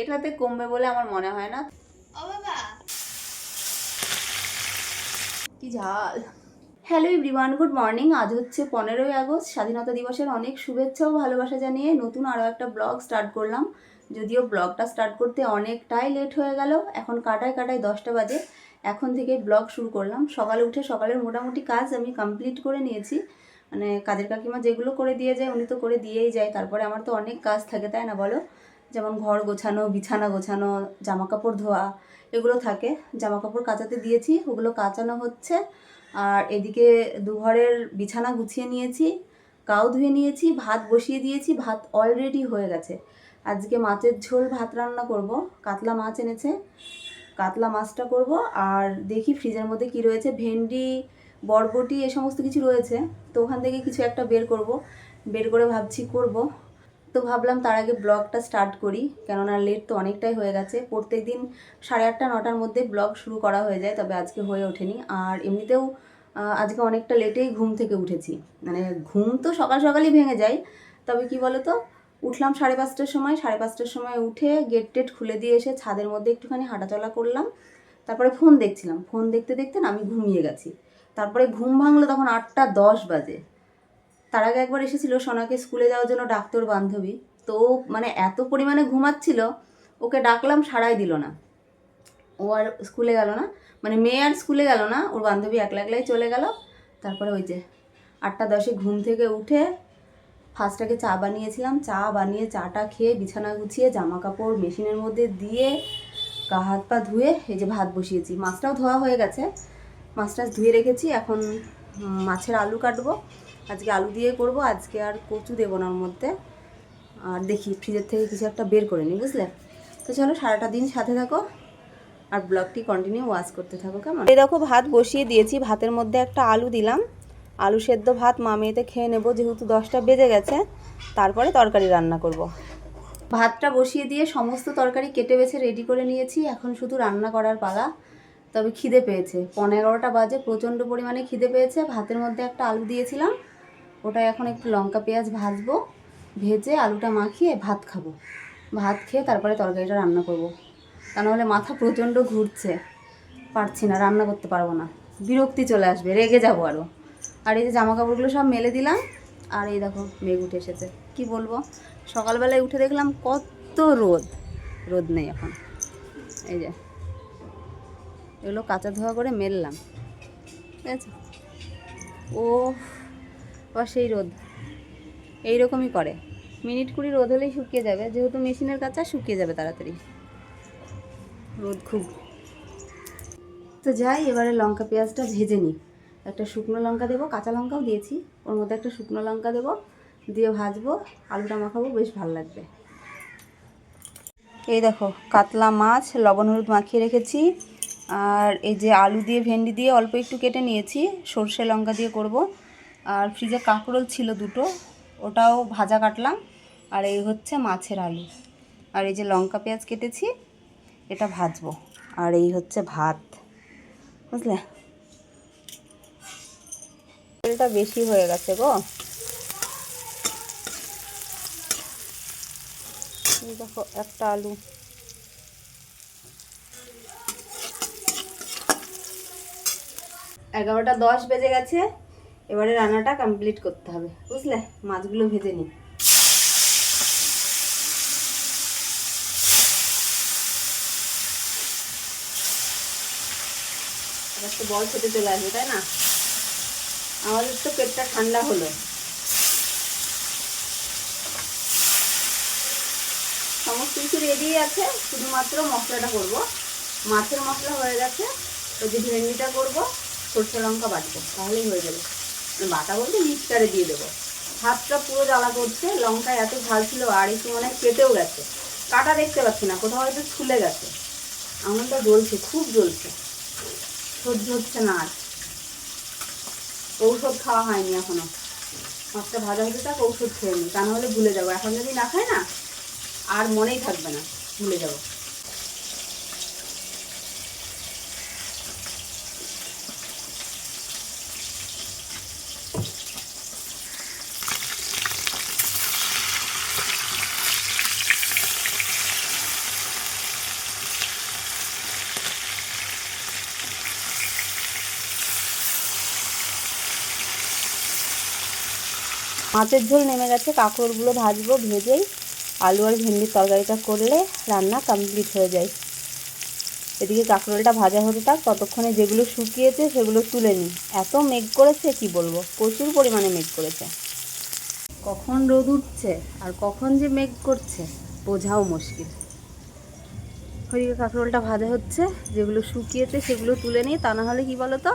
এটাতে কমবে বলে আমার মনে হয় না। ও বাবা। কি ঝাল। হ্যালো এভরিওয়ান গুড মর্নিং আজ হচ্ছে পনেরোই আগস্ট স্বাধীনতা দিবসের অনেক শুভেচ্ছা ও ভালোবাসা জানিয়ে নতুন আরও একটা ব্লগ স্টার্ট করলাম। যদিও ব্লগটা স্টার্ট করতে অনেকটাই লেট হয়ে গেল এখন কাটায় কাটায় দশটা বাজে। এখন থেকে ব্লগ শুরু করলাম। সকালে উঠে সকালের মোটামুটি কাজ আমি কমপ্লিট করে নিয়েছি। মানে কাদের কাকিমা যেগুলো করে দিয়ে যায় উনি তো করে দিয়েই যায়। তারপরে আমার তো অনেক কাজ থাকে তাই না বলো? যেমন ঘর গোছানো, বিছানা গোছানো জামা কাপড় ধোয়া, এগুলো থাকে। জামা কাপড় কাচাতে দিয়েছি, ওগুলো কাচানো হচ্ছে। আর এদিকে দুঘরের বিছানা গুছিয়ে নিয়েছি, কাউ ধুয়ে নিয়েছি, ভাত বসিয়ে দিয়েছি, ভাত অলরেডি হয়ে গেছে। আজকে মাছের ঝোল ভাত রান্না করব, কাতলা মাছ এনেছে, কাতলা মাছটা করব। আর দেখি ফ্রিজের মধ্যে কি রয়েছে, ভেন্ডি, বরবটি, এ সমস্ত কিছু রয়েছে। তো ওখান থেকে কিছু একটা বের করব। বের করে ভাবছি করব। তো ভাবলাম তার আগে ব্লগটা স্টার্ট করি, কেননা লেট তো অনেকটাই হয়ে গেছে। প্রত্যেক দিন সাড়ে আটটা, নটার মধ্যে ব্লগ শুরু করা হয়ে যায়, তবে আজকে হয়ে ওঠেনি। আর এমনিতেও আজকে অনেকটা লেটেই ঘুম থেকে উঠেছি। মানে ঘুম তো সকাল সকালই ভেঙে যায়, তবে কি বলো তো উঠলাম সাড়ে পাঁচটার সময়, সাড়ে পাঁচটার সময় উঠে গেট টেট খুলে দিয়ে এসে ছাদের মধ্যে একটুখানি হাঁটাচলা করলাম। তারপরে ফোন দেখছিলাম। ফোন দেখতে দেখতে না আমি ঘুমিয়ে গেছি। তারপরে ঘুম ভাঙলো তখন আটটা দশ বাজে। তার আগে একবার এসেছিল সোনাকে স্কুলে যাওয়ার জন্য ডাক্তার বান্ধবী। তো মানে এত পরিমাণে ঘুমাচ্ছিল, ওকে ডাকলাম, সাড়াই দিল না। ও আর স্কুলে গেল না। মানে মেয়ে আর স্কুলে গেল না, ওর বান্ধবী একলা একলাই চলে গেল। তারপরে ওই যে আটটা দশে ঘুম থেকে উঠে ফার্স্টটাকে চা বানিয়েছিলাম। চা বানিয়ে চাটা খেয়ে বিছানা গুছিয়ে জামা কাপড় মেশিনের মধ্যে দিয়ে গা হাত পা ধুয়ে এই যে ভাত বসিয়েছি। মাছটাও ধোয়া হয়ে গেছে। মাছটা ধুয়ে রেখেছি। এখন মাছের আলু কাটবো। আজকে আলু দিয়ে করব, আজকে আর কচু দেবো না ওর মধ্যে। আর দেখি ফ্রিজের থেকে কিছু একটা বের করে নিই, বুঝলে? তো চলো সারাটা দিন সাথে থাকো, আর ব্লগটি কন্টিনিউ ওয়াশ করতে থাকো, কেমন? এই দেখো, ভাত বসিয়ে দিয়েছি। ভাতের মধ্যে একটা আলু দিলাম। আলু সেদ্ধ ভাত মামিয়েতে খেয়ে নেব, যেহেতু দশটা বেজে গেছে, তারপরে তরকারি রান্না করব। ভাতটা বসিয়ে দিয়ে সমস্ত তরকারি কেটে বেছে রেডি করে নিয়েছি। এখন শুধু রান্না করার পালা। তবে খিদে পেয়েছে। পনেরো এগারোটা বাজে, প্রচণ্ড পরিমাণে খিদে পেয়েছে। ভাতের মধ্যে একটা আলু দিয়েছিলাম। ওটা এখন একটু লঙ্কা, পেঁয়াজ ভাজবো, ভেজে আলুটা মাখিয়ে ভাত খাব। ভাত খেয়ে তারপরে তরকারিটা রান্না করব। তা নাহলে মাথা প্রচণ্ড ঘুরছে। পারছি না, রান্না করতে পারব না। বিরক্তি চলে আসবে, রেগে যাব আরও আর এই যে জামা কাপড়গুলো সব মেলে দিলাম, আর এই দেখো মেঘ উঠে এসেছে। কি বলব? সকালবেলায় উঠে দেখলাম কত রোদ। রোদ নেই এখন। এই যে, এগুলো কাঁচা ধোয়া করে মেললাম। ঠিক আছে? ও সেই রোদ। এইরকমই করে। মিনিট কুড়ি রোদ হলেই শুকিয়ে যাবে। যেহেতু মেশিনের কাঁচা, শুকিয়ে যাবে তাড়াতাড়ি। রোদ খুব। তো যাই, এবারে লঙ্কা পেঁয়াজটা ভেজে নিই। একটা শুকনো লঙ্কা দেবো, কাঁচা লঙ্কাও দিয়েছি। ওর মধ্যে একটা শুকনো লঙ্কা দেবো, দিয়ে ভাজবো, আলুটা মাখাবো, বেশ ভালো লাগবে। এই দেখো, কাতলা মাছ, লবণ হলুদ মাখিয়ে রেখেছি। আর এই যে আলু দিয়ে, ভেন্ডি দিয়ে অল্প একটু কেটে নিয়েছি। সর্ষে লঙ্কা দিয়ে করব। আর ফ্রিজে কাঁকরোল ছিল দুটো, ওটাও ভাজা কাটলাম। আর এই হচ্ছে মাছের আলু। আর এই যে লঙ্কা পেঁয়াজ কেটেছি, এটা ভাজবো। আর এই হচ্ছে ভাত। বুঝলে? তেলটা বেশি হয়ে গেছে গো। দেখো, একটা আলু। এগারোটা দশ বেজে গেছে। এবারে রান্নাটা কমপ্লিট করতে হবে, বুঝলে? মাছগুলো ভেজে তো বল খেতে চলে আসবে, তাই না? আমাদের তো পেটটা ঠান্ডা হলো। সমস্ত কিছু রেডি আছে, শুধুমাত্র মশলাটা করব। মাছের মশলা হয়ে গেছে, ওই যে ভেন্ডিটা করব, সরষে লঙ্কা বাটবো, তাহলেই হয়ে যাবে। বাটা বলতে মিক্সচারে দিয়ে দেবো। হাতটা পুরো জ্বালা করছে, লঙ্কা এত ঝাল ছিল আর একটু মনে কেটেও গেছে। কাটা দেখতে পাচ্ছি না, কোথাও হয়তো ছুলে গেছে। আঙুলটা জ্বলছে, খুব জ্বলছে। সহ্য হচ্ছে না আর। ঔষধ খাওয়া হয়নি এখনও। মাছটা ভাজা হতে থাক ঔষধ খেয়ে নি। তা নাহলে ভুলে যাব। এখন যদি না খাই না, আর মনেই থাকবে না, ভুলে যাব। মাছের ঝোল নেমে গেছে। কাঁকড়গুলো ভাজবো, ভেজেই আলু আর ভেন্ডির তরকারিটা করলে রান্না কমপ্লিট হয়ে যায়। এদিকে কাঁকরোলটা ভাজা হতে থাক, ততক্ষণে যেগুলো শুকিয়েছে সেগুলো তুলে নিই। এত মেঘ করেছে, কি বলব? প্রচুর পরিমাণে মেঘ করেছে। কখন রোদ উঠছে আর কখন যে মেঘ করছে, বোঝাও মুশকিল। ওইদিকে কাঁকরোলটা ভাজা হচ্ছে, যেগুলো শুকিয়েছে সেগুলো তুলে নিই। তা না হলে কি বলো তো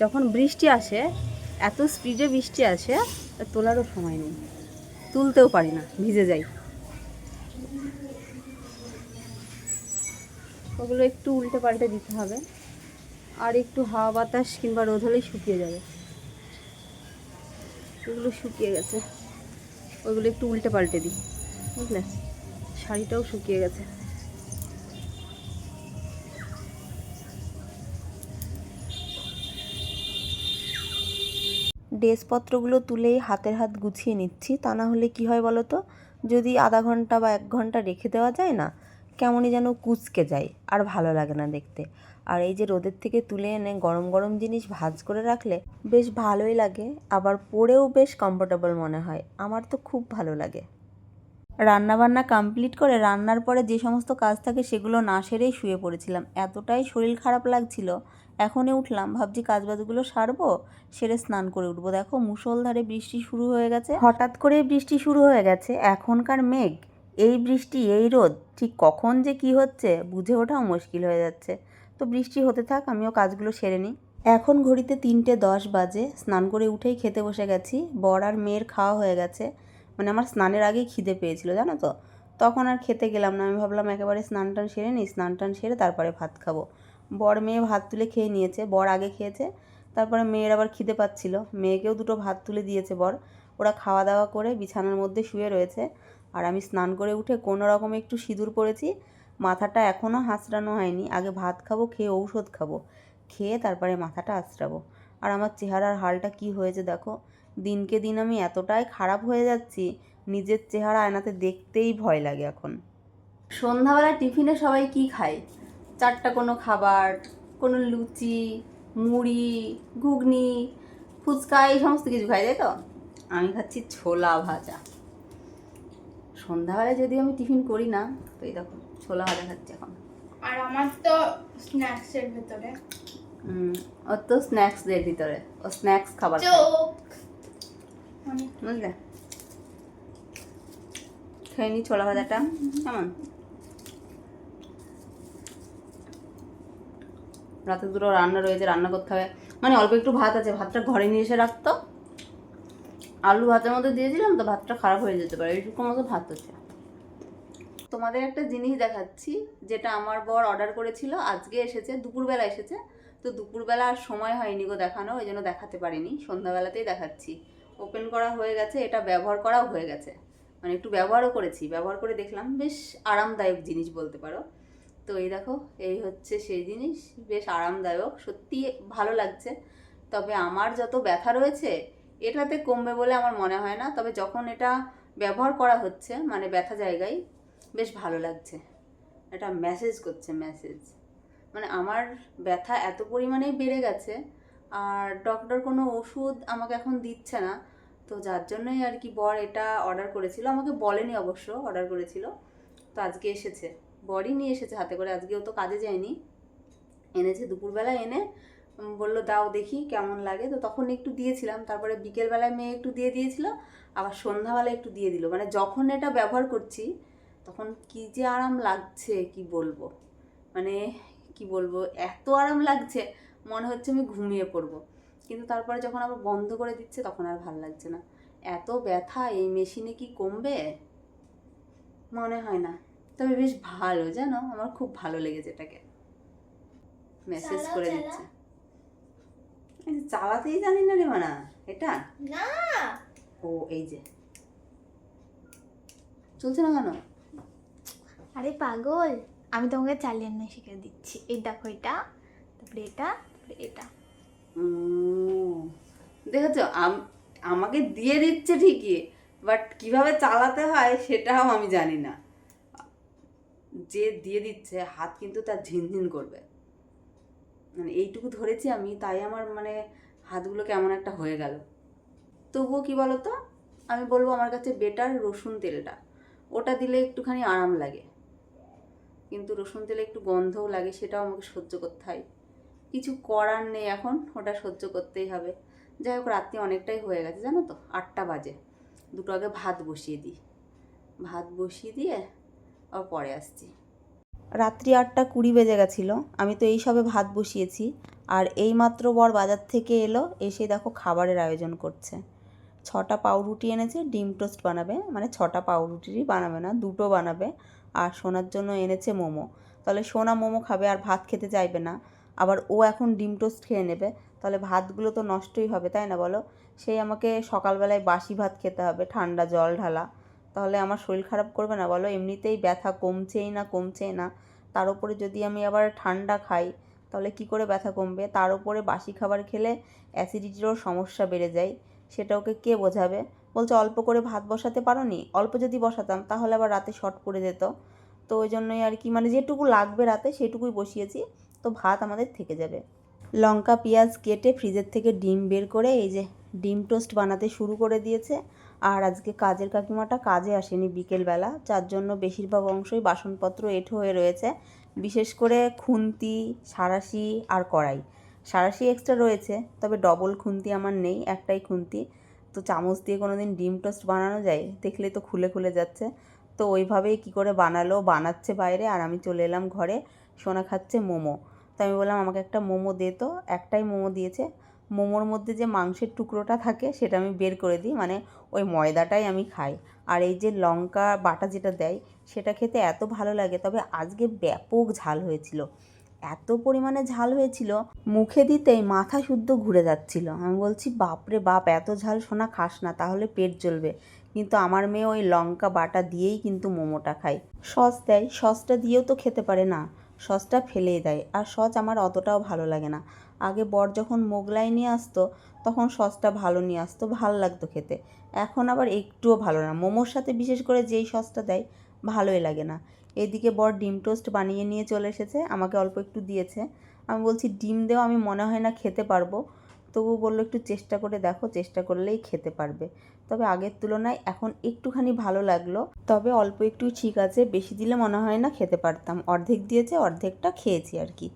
যখন বৃষ্টি আসে এত স্পিডে বৃষ্টি আসে তোলারও সময় নেই। তুলতেও পারি না, ভিজে যাই। ওগুলো একটু উল্টে পাল্টে দিতে হবে। আর একটু হাওয়া বাতাস কিংবা রোদ হলেই শুকিয়ে যাবে। ওগুলো শুকিয়ে গেছে। ওইগুলো একটু উল্টে পাল্টে দিই, বুঝলে? শাড়িটাও শুকিয়ে গেছে। ড্রেসপত্রগুলো তুলেই হাতের হাত গুছিয়ে নিচ্ছি। তা না হলে কি হয় বলো তো? যদি আধা ঘণ্টা বা এক ঘণ্টা রেখে দেওয়া যায় না, কেমনই যেন কুচকে যায় আর ভালো লাগে না দেখতে। আর এই যে রোদের থেকে তুলে এনে গরম গরম জিনিস ভাজ করে রাখলে বেশ ভালোই লাগে, আবার পরেও বেশ কমফোর্টেবল মনে হয়। আমার তো খুব ভালো লাগে। রান্না বান্না কমপ্লিট করে রান্নার পরে যে সমস্ত কাজ থাকে সেগুলো না সেরেই শুয়ে পড়েছিলাম। এতটাই শরীর খারাপ লাগছিল এখনই উঠলাম। ভাবছি কাজবাজগুলো সারবো, সেরে স্নান করে উঠবো। দেখো মুষলধারে বৃষ্টি শুরু হয়ে গেছে। হঠাৎ করে বৃষ্টি শুরু হয়ে গেছে। এখনকার মেঘ, এই বৃষ্টি, এই রোদ, ঠিক কখন যে কি হচ্ছে বুঝে ওঠাও মুশকিল হয়ে যাচ্ছে। তো বৃষ্টি হতে থাক, আমিও কাজগুলো সেরে নিই। এখন ঘড়িতে তিনটে দশ বাজে, স্নান করে উঠেই খেতে বসে গেছি। বর আর মেয়ের খাওয়া হয়ে গেছে। মানে আমার স্নানের আগেই খিদে পেয়েছিল, জানো তো? তখন আর খেতে গেলাম না। আমি ভাবলাম একেবারে স্নান টান সেরে নিই, স্নান টান সেরে তারপরে ভাত খাব। বর মেয়ে ভাত তুলে খেয়ে নিয়েছে, বর আগে খেয়েছে, তারপরে মেয়ের আবার খিদে পাচ্ছিল। মেয়েকেও দুটো ভাত তুলে দিয়েছে বর। ওরা খাওয়া দাওয়া করে বিছানার মধ্যে শুয়ে রয়েছে। আর আমি স্নান করে উঠে কোনো রকমে একটু সিঁদুর পরেছি মাথাটা এখনও হাঁচড়ানো হয়নি। আগে ভাত খাব, খেয়ে ঔষধ খাব। খেয়ে তারপরে মাথাটা আঁচড়াবো আর আমার চেহারার হালটা কি হয়েছে দেখো। দিনকে দিন আমি এতটাই খারাপ হয়ে যাচ্ছি, নিজের চেহারা আয়নাতে দেখতেই ভয় লাগে এখন। সন্ধ্যাবেলা টিফিনে সবাই কি খায়? চারটা কোনো খাবার কোনো লুচি মুড়ি ঘুগনি ফুচকা এই সমস্ত কিছু খাই তাই তো? আমি খাচ্ছি ছোলা ভাজা। সন্ধ্যাবেলায় যদি আমি টিফিন করি না তো এই দেখো ছোলা ভাজা খাচ্ছি এখন। আর আমার তো স্ন্যাক্সের ভেতরে। ওর তো স্ন্যাক্সদের ভিতরে ও স্ন্যাক্স খাবার বুঝলে? খেয়ে নি ছোলা ভাজাটা কেমন? রাতে দুটো রান্না রয়েছে, রান্না করতে হবে। মানে অল্প একটু ভাত আছে, ভাতটা ঘরে নিয়ে এসে রাখতো। আলু ভাতের মধ্যে দিয়েছিলাম তো ভাতটা খারাপ হয়ে যেতে পারে এইটুকু মতো ভাত আছে। তোমাদের একটা জিনিস দেখাচ্ছি, যেটা আমার বর অর্ডার করেছিল, আজকে এসেছে, দুপুরবেলা এসেছে। তো দুপুরবেলা আর সময় হয়নি গো দেখানো, ওই জন্য দেখাতে পারিনি, সন্ধ্যাবেলাতেই দেখাচ্ছি। ওপেন করা হয়ে গেছে, এটা ব্যবহার করাও হয়ে গেছে। মানে একটু ব্যবহারও করেছি, ব্যবহার করে দেখলাম, বেশ আরামদায়ক জিনিস বলতে পারো। তো এই দেখো, এই হচ্ছে সেই জিনিস। বেশ আরামদায়ক, সত্যি ভালো লাগছে। তবে আমার যত ব্যথা রয়েছে, এটাতে কমবে বলে আমার মনে হয় না। তবে যখন এটা ব্যবহার করা হচ্ছে মানে ব্যথা জায়গায়, বেশ ভালো লাগছে। এটা মেসেজ করছে মেসেজ মানে আমার ব্যথা এত পরিমাণে বেড়ে গেছে, আর ডক্টর কোনো ওষুধ আমাকে এখন দিচ্ছে না। তো যার জন্যই আর কি বর এটা অর্ডার করেছিল। আমাকে বলেনি অবশ্য অর্ডার করেছিল। তো আজকে এসেছে। বরই নিয়ে এসেছে হাতে করে। আজকেও তো কাজে যায়নি। এনেছে দুপুরবেলা এনে বলল, দাও দেখি কেমন লাগে। তো তখন একটু দিয়েছিলাম। তারপরে বিকেলবেলায় মেয়ে একটু দিয়ে দিয়েছিল, আবার সন্ধ্যাবেলায় একটু দিয়ে দিল। মানে যখন এটা ব্যবহার করছি, তখন কি যে আরাম লাগছে, কি বলব? মানে কি বলব? এত আরাম লাগছে, মনে হচ্ছে আমি ঘুমিয়ে পড়ব। কিন্তু তারপরে যখন আবার বন্ধ করে দিচ্ছে, তখন আর ভালো লাগছে না। এত ব্যথা, এই মেশিনে কি কমবে? মনে হয় না। তবে বেশ ভালো জানো? আমার খুব ভালো লেগেছে এটাকে। মেসেজ করে দিচ্ছে। চালাতেই জানি না রে মানা এটা? না। ও এই যে। চলছে না কেন? আরে পাগল আমি তোমাকে চালিয়ে নিয়ে শিখে দিচ্ছি। এই দেখো এটা তারপরে এটা তারপরে এটা। দেখেছ? আম- আমাকে দিয়ে দিচ্ছে ঠিকই বাট কীভাবে চালাতে হয় সেটাও আমি জানি না। যে দিয়ে দিচ্ছে, হাত কিন্তু তার ঝিনঝিন করবে। মানে এইটুকু ধরেছি আমি, তাই আমার মানে হাতগুলো কেমন একটা হয়ে গেল। তবুও কি বলতো? আমি বলব আমার কাছে বেটার রসুন তেলটা। ওটা দিলে একটুখানি আরাম লাগে। কিন্তু রসুন তেলে একটু গন্ধও লাগে, সেটাও আমাকে সহ্য করতে হয়। কিছু করার নেই এখন, ওটা সহ্য করতেই হবে। যাই হোক, রাত্রি অনেকটাই হয়ে গেছে, জানো তো? আটটা বাজে। দুটো আগে ভাত বসিয়ে দিই। ভাত বসিয়ে দিয়ে আবার পরে আসছি। রাত্রি আটটা কুড়ি বেজে গেছিল। আমি তো এই সবে ভাত বসিয়েছি। আর এই মাত্র বর বাজার থেকে এলো, এসে দেখো খাবারের আয়োজন করছে। ছটা পাউরুটি এনেছে, ডিম টোস্ট বানাবে। মানে ছটা পাউরুটিরই বানাবে না, দুটো বানাবে। আর সোনার জন্য এনেছে মোমো। তাহলে সোনা মোমো খাবে আর ভাত খেতে চাইবে না। আবার ও এখন ডিম টোস্ট খেয়ে নেবে। তাহলে ভাতগুলো তো নষ্টই হবে, তাই না বলো? সেই আমাকে সকালবেলায় বাসি ভাত খেতে হবে, ঠান্ডা জল ঢালা। তাহলে আমার শরীর খারাপ করবে না? বলো, এমনিতেই ব্যথা কমছেই না কমছেই না। তার উপরে যদি আমি আবার ঠান্ডা খাই, তাহলে কি করে ব্যথা কমবে? তার উপরে বাসি খাবার খেলে অ্যাসিডিটিরও সমস্যা বেড়ে যায়। সেটা ওকে কে বোঝাবে? বলছে, অল্প করে ভাত বসাতে পারো নি অল্প যদি বসাতাম, তাহলে আবার রাতে শর্ট পড়ে যেত। তো ওই জন্যই আর কি মানে যেটুকু লাগবে রাতে, সেটুকুই বসিয়েছি। তো ভাত আমাদের থেকে যাবে। লঙ্কা, পেঁয়াজ কেটে ফ্রিজের থেকে ডিম বের করে, এই যে ডিম টোস্ট বানাতে শুরু করে দিয়েছে। আর আজকে কাজের কাকিমাটা কাজে আসেনি বিকেলবেলা, যার জন্য বেশিরভাগ অংশই বাসনপত্র এঁঠো হয়ে রয়েছে, বিশেষ করে খুন্তি সাঁড়াশি আর কড়াই। সাঁড়াশি এক্সট্রা রয়েছে, তবে ডবল খুন্তি আমার নেই, একটাই খুন্তি। তো চামচ দিয়ে কোনো দিন ডিম টোস্ট বানানো যায়, দেখলে তো খুলে খুলে যাচ্ছে। তো ওইভাবেই কি করে বানালো, বানাচ্ছে বাইরে আর আমি চলে এলাম ঘরে, সোনা খাচ্ছে মোমো। তো আমি বললাম, আমাকে একটা মোমো দে তো, একটাই মোমো দিয়েছে। মোমোর মধ্যে যে মাংসের টুকরোটা থাকে, সেটা আমি বের করে দিই। মানে ওই ময়দাটাই আমি খাই। আর এই যে লঙ্কা বাটা যেটা দেয়, সেটা খেতে এত ভালো লাগে, তবে আজকে ব্যাপক ঝাল হয়েছিল। এত পরিমাণে ঝাল হয়েছিল, মুখে দিতেই মাথা শুদ্ধ ঘুরে যাচ্ছিল। আমি বলছি, বাপরে বাপ, এত ঝাল সোনা খাস না, তাহলে পেট জ্বলবে। কিন্তু আমার মেয়ে ওই লঙ্কা বাটা দিয়েই কিন্তু মোমোটা খায়। সস দেয়, সসটা দিয়েও তো খেতে পারে না। সসটা ফেলেই দেয়। আর সস আমার অতটাও ভালো লাগে না। আগে বর যখন মোগলাই নিয়ে আসতো, তখন সসটা ভালো নিয়ে আসতো, ভালো লাগতো খেতে। এখন আবার একটুও ভালো না। মোমোর সাথে বিশেষ করে যেই সসটা দেয়, ভালোই লাগে না। এদিকে বর ডিম টোস্ট বানিয়ে নিয়ে চলে এসেছে, আমাকে অল্প একটু দিয়েছে। আমি বলছি, ডিম দেওয়া আমি মনে হয় না খেতে পারব। তবু বলল, একটু চেষ্টা করে দেখো, চেষ্টা করলেই খেতে পারবে। তবে আগের তুলনায় এখন একটুখানি ভালো লাগল। তবে অল্প একটু ঠিক আছে, বেশি দিলে মনে হয় না খেতে পারতাম। অর্ধেক দিয়েছে, অর্ধেকটা খেয়েছি আর কি।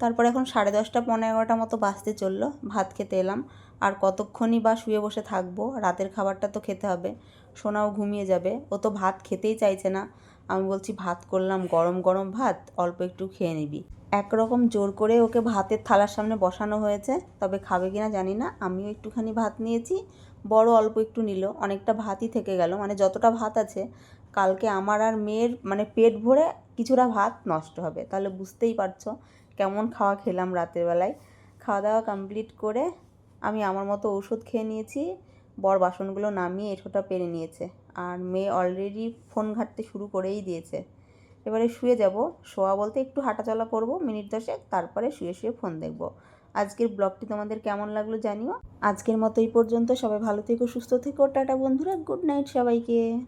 তারপর এখন সাড়ে দশটা পনেরো এগারোটা মতো বাঁচতে চলল। ভাত খেতে এলাম। আর কতক্ষণই বা শুয়ে বসে থাকব, রাতের খাবারটা তো খেতে হবে। সোনাও ঘুমিয়ে যাবে। ও তো ভাত খেতেই চাইছে না। আমি বলছি, ভাত করলাম, গরম গরম ভাত, অল্প একটু খেয়ে নিবি। একরকম জোর করে ওকে ভাতের থালার সামনে বসানো হয়েছে। তবে খাবে কিনা জানি না। আমিও একটুখানি ভাত নিয়েছি। বড় অল্প একটু নিল। অনেকটা ভাতই থেকে গেল। মানে যতটা ভাত আছে, কালকে আমার আর মেয়ের মানে পেট ভরে কিছুটা ভাত নষ্ট হবে। তাহলে বুঝতেই পারছ কেমন খাওয়া খেলাম রাতের বেলায়। খাওয়া দাওয়া কমপ্লিট করে আমি আমার মতো ওষুধ খেয়ে নিয়েছি, বর বাসনগুলো নামিয়ে এঁঠোটা পেরে নিয়েছে। আর মেয়ে অলরেডি ফোন ঘাঁটতে শুরু করেই দিয়েছে। এবারে শুয়ে যাব। শোয়া বলতে একটু হাঁটাচলা করব, মিনিট দশেক, তারপরে শুয়ে শুয়ে ফোন দেখব। আজকের ব্লগটি তোমাদের কেমন লাগল জানিও। আজকের মতো এই পর্যন্ত। সবাই ভালো থেকো, সুস্থ থেকো। টাটা বন্ধুরা গুড নাইট সবাইকে।